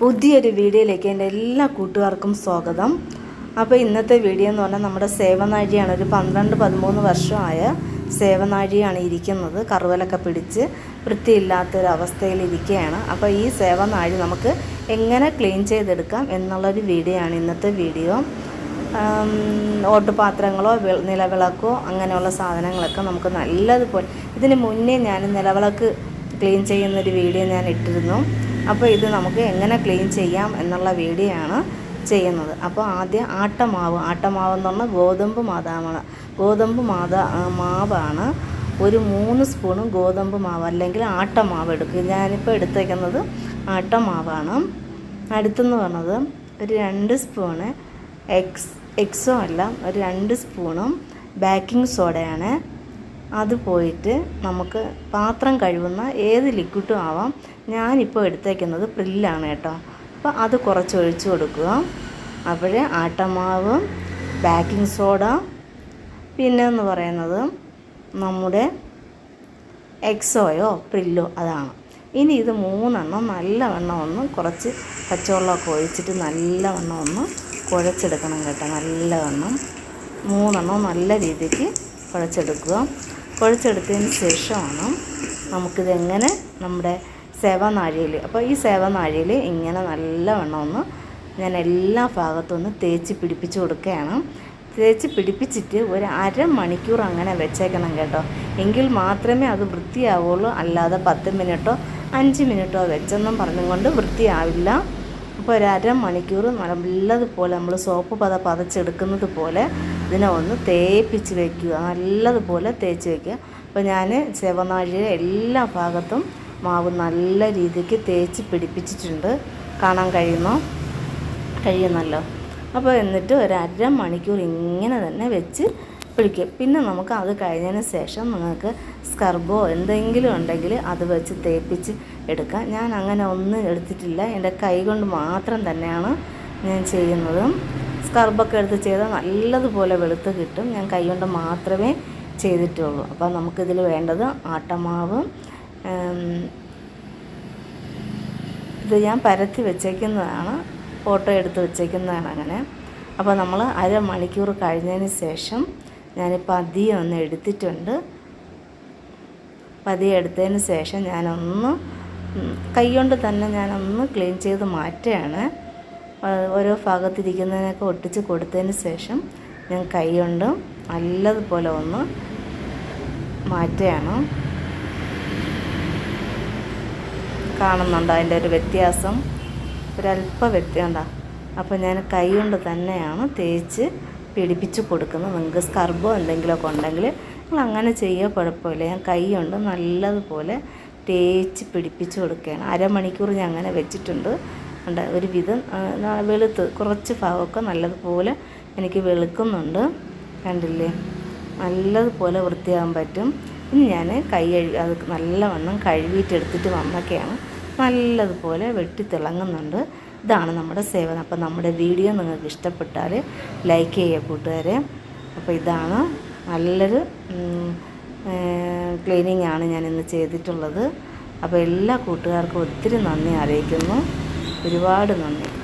പുതിയൊരു വീഡിയോയിലേക്ക് എന്റെ എല്ലാ കൂട്ടുകാർക്കും സ്വാഗതം. അപ്പോൾ ഇന്നത്തെ വീഡിയോ എന്ന് പറഞ്ഞാൽ നമ്മുടെ സേവനാഴിയാണ്. ഒരു പന്ത്രണ്ട് പതിമൂന്ന് വർഷമായ സേവനാഴിയാണ് ഇരിക്കുന്നത്. കറുവലൊക്കെ പിടിച്ച് വൃത്തിയില്ലാത്തൊരവസ്ഥയിൽ ഇരിക്കുകയാണ്. അപ്പോൾ ഈ സേവനാഴി നമുക്ക് എങ്ങനെ ക്ലീൻ ചെയ്തെടുക്കാം എന്നുള്ളൊരു വീഡിയോ ആണ് ഇന്നത്തെ വീഡിയോ. ഓട്ടുപാത്രങ്ങളോ നിലവിളക്കോ അങ്ങനെയുള്ള സാധനങ്ങളൊക്കെ നമുക്ക് നല്ലതുപോലെ ഇതിന് മുന്നേ ഞാൻ നിലവിളക്ക് ക്ലീൻ ചെയ്യുന്നൊരു വീഡിയോ ഞാൻ ഇട്ടിരുന്നു. അപ്പോൾ ഇത് നമുക്ക് എങ്ങനെ ക്ലീൻ ചെയ്യാം എന്നുള്ള വീഡിയോ ആണ് ചെയ്യുന്നത്. അപ്പോൾ ആദ്യം ആട്ടമാവ് ആട്ടമാവ് എന്ന് പറഞ്ഞാൽ ഗോതമ്പ് മാതാമാണ് ഗോതമ്പ് മാതാ മാവാണ് ഒരു മൂന്ന് സ്പൂണ് ഗോതമ്പ് മാവ് അല്ലെങ്കിൽ ആട്ടമാവ് എടുക്കുക. ഞാനിപ്പോൾ എടുത്തേക്കുന്നത് ആട്ടമാവാണ്. അടുത്തെന്ന് പറഞ്ഞത് ഒരു രണ്ട് സ്പൂണ് എക്സ് എക്സോ അല്ല ഒരു രണ്ട് സ്പൂണും ബേക്കിംഗ് സോഡയാണ് അത് പോയിട്ട് നമുക്ക് പാത്രം കഴുകുന്ന ഏത് ലിക്വിഡും ആവാം. ഞാനിപ്പോൾ എടുത്തേക്കുന്നത് പ്രില്ലാണ് കേട്ടോ. അപ്പോൾ അത് കുറച്ച് ഒഴിച്ചു കൊടുക്കുക. അപ്പോഴേ ആട്ടമാവ് ബേക്കിംഗ് സോഡ പിന്നെ എന്ന് പറയുന്നത് നമ്മുടെ എക്സോയോ പ്രില്ലോ അതാണ്. ഇനി ഇത് മൂന്നെണ്ണം നല്ലവണ്ണം ഒന്ന് കുറച്ച് പച്ചവെള്ളമൊക്കെ ഒഴിച്ചിട്ട് നല്ലവണ്ണം ഒന്ന് കുഴച്ചെടുക്കണം കേട്ടോ നല്ലവണ്ണം. മൂന്നെണ്ണം നല്ല രീതിക്ക് കുഴച്ചെടുക്കുക. കുഴച്ചെടുത്തതിന് ശേഷമാണ് നമുക്കിതെങ്ങനെ നമ്മുടെ സേവനാഴിയിൽ അപ്പോൾ ഈ സേവനാഴിയിൽ ഇങ്ങനെ നല്ലവണ്ണം ഒന്ന് ഞാൻ എല്ലാ ഭാഗത്തും ഒന്ന് തേച്ച് പിടിപ്പിച്ച് കൊടുക്കുകയാണ്. തേച്ച് പിടിപ്പിച്ചിട്ട് ഒരു അരമണിക്കൂർ അങ്ങനെ വെച്ചേക്കണം കേട്ടോ. എങ്കിൽ മാത്രമേ അത് വൃത്തിയാവുള്ളൂ. അല്ലാതെ പത്ത് മിനിറ്റോ അഞ്ച് മിനിറ്റോ വെച്ചെന്നും പറഞ്ഞുകൊണ്ട് വൃത്തിയാവില്ല. അപ്പോൾ ഒരു അരമണിക്കൂർ നല്ലതുപോലെ നമ്മൾ സോപ്പ് പത പതച്ചെടുക്കുന്നത് പോലെ ഇതിനെ ഒന്ന് തേപ്പിച്ച് വയ്ക്കുക നല്ലതുപോലെ തേച്ച് വയ്ക്കുക അപ്പോൾ ഞാൻ ചെവനാഴിയുടെ എല്ലാ ഭാഗത്തും മാവ് നല്ല രീതിക്ക് തേച്ച് പിടിപ്പിച്ചിട്ടുണ്ട്. കാണാൻ കഴിയുന്നു? കഴിയുന്നല്ലോ. അപ്പോൾ എന്നിട്ട് ഒരു അര മണിക്കൂർ ഇങ്ങനെ തന്നെ വെച്ച് പിടിക്കും പിന്നെ നമുക്ക് അത് കഴിഞ്ഞതിന് ശേഷം നിങ്ങൾക്ക് സ്കർബോ എന്തെങ്കിലും ഉണ്ടെങ്കിൽ അത് വെച്ച് തേപ്പിച്ച് എടുക്കാം. ഞാൻ അങ്ങനെ ഒന്നും എടുത്തിട്ടില്ല. എന്റെ കൈ കൊണ്ട് മാത്രം തന്നെയാണ് ഞാൻ ചെയ്യുന്നത്. സ്കർബൊക്കെ എടുത്ത് ചെയ്താൽ നല്ലതുപോലെ വെളുത്ത് കിട്ടും. ഞാൻ കൈകൊണ്ട് മാത്രമേ ചെയ്തിട്ടുള്ളൂ. അപ്പോൾ നമുക്കിതിൽ വേണ്ടത് ആട്ടമാവ് ഇത് ഞാൻ പരത്തി വെച്ചേക്കുന്നതാണ്. ഫോട്ടോ എടുത്ത് വെച്ചേക്കുന്നതാണ് അങ്ങനെ. അപ്പോൾ നമ്മൾ അര അരമണിക്കൂർ കഴിഞ്ഞതിന് ശേഷം ഞാനിപ്പോൾ പതിയെ ഒന്ന് എടുത്തിട്ടുണ്ട്. പതിയെ എടുത്തതിന് ശേഷം ഞാനൊന്ന് കൈകൊണ്ട് തന്നെ ഞാനൊന്ന് ക്ലീൻ ചെയ്ത് മാറ്റുകയാണ്. ഓരോ ഭാഗത്തിരിക്കുന്നതിനൊക്കെ ഒട്ടിച്ച് കൊടുത്തതിന് ശേഷം ഞാൻ കൈ കൊണ്ട് നല്ലതുപോലെ ഒന്ന് മാറ്റുകയാണ്. കാണുന്നുണ്ട് അതിന്റെ ഒരു വ്യത്യാസം? ഒരല്പ വ്യത്യാസമുണ്ടോ അപ്പോൾ ഞാൻ കൈ കൊണ്ട് തന്നെയാണ് തേച്ച് പിടിപ്പിച്ച് കൊടുക്കുന്നത്. നിങ്ങൾക്ക് സ്കർബോ എന്തെങ്കിലുമൊക്കെ ഉണ്ടെങ്കിൽ നിങ്ങൾ അങ്ങനെ ചെയ്യുക കുഴപ്പമില്ല. ഞാൻ കൈ കൊണ്ട് നല്ലതുപോലെ തേച്ച് പിടിപ്പിച്ച് കൊടുക്കുകയാണ്. അരമണിക്കൂർ ഞാൻ അങ്ങനെ വെച്ചിട്ടുണ്ട്. ഉണ്ട്. ഒരു വിധം വെളുത്ത് കുറച്ച് ഭാഗമൊക്കെ നല്ലതുപോലെ എനിക്ക് വെളുക്കുന്നുണ്ട്. കണ്ടില്ലേ? നല്ലതുപോലെ വൃത്തിയാകാൻ പറ്റും. ഇനി ഞാൻ കൈ കഴുകി അത് നല്ലവണ്ണം കഴുകിയിട്ടെടുത്തിട്ട് വന്നൊക്കെയാണ് നല്ലതുപോലെ വെട്ടി തിളങ്ങുന്നുണ്ട്. ഇതാണ് നമ്മുടെ സേവനം. അപ്പോൾ നമ്മുടെ വീഡിയോ നിങ്ങൾക്ക് ഇഷ്ടപ്പെട്ടാൽ ലൈക്ക് ചെയ്യുക കൂട്ടുകാരെ. അപ്പോൾ ഇതാണ് നല്ലൊരു ക്ലീനിങ് ആണ് ഞാൻ ഇന്ന് ചെയ്തിട്ടുള്ളത്. അപ്പോൾ എല്ലാ കൂട്ടുകാർക്കും ഒത്തിരി നന്ദി അറിയിക്കുന്നു. ഒരുപാട് നന്ദി.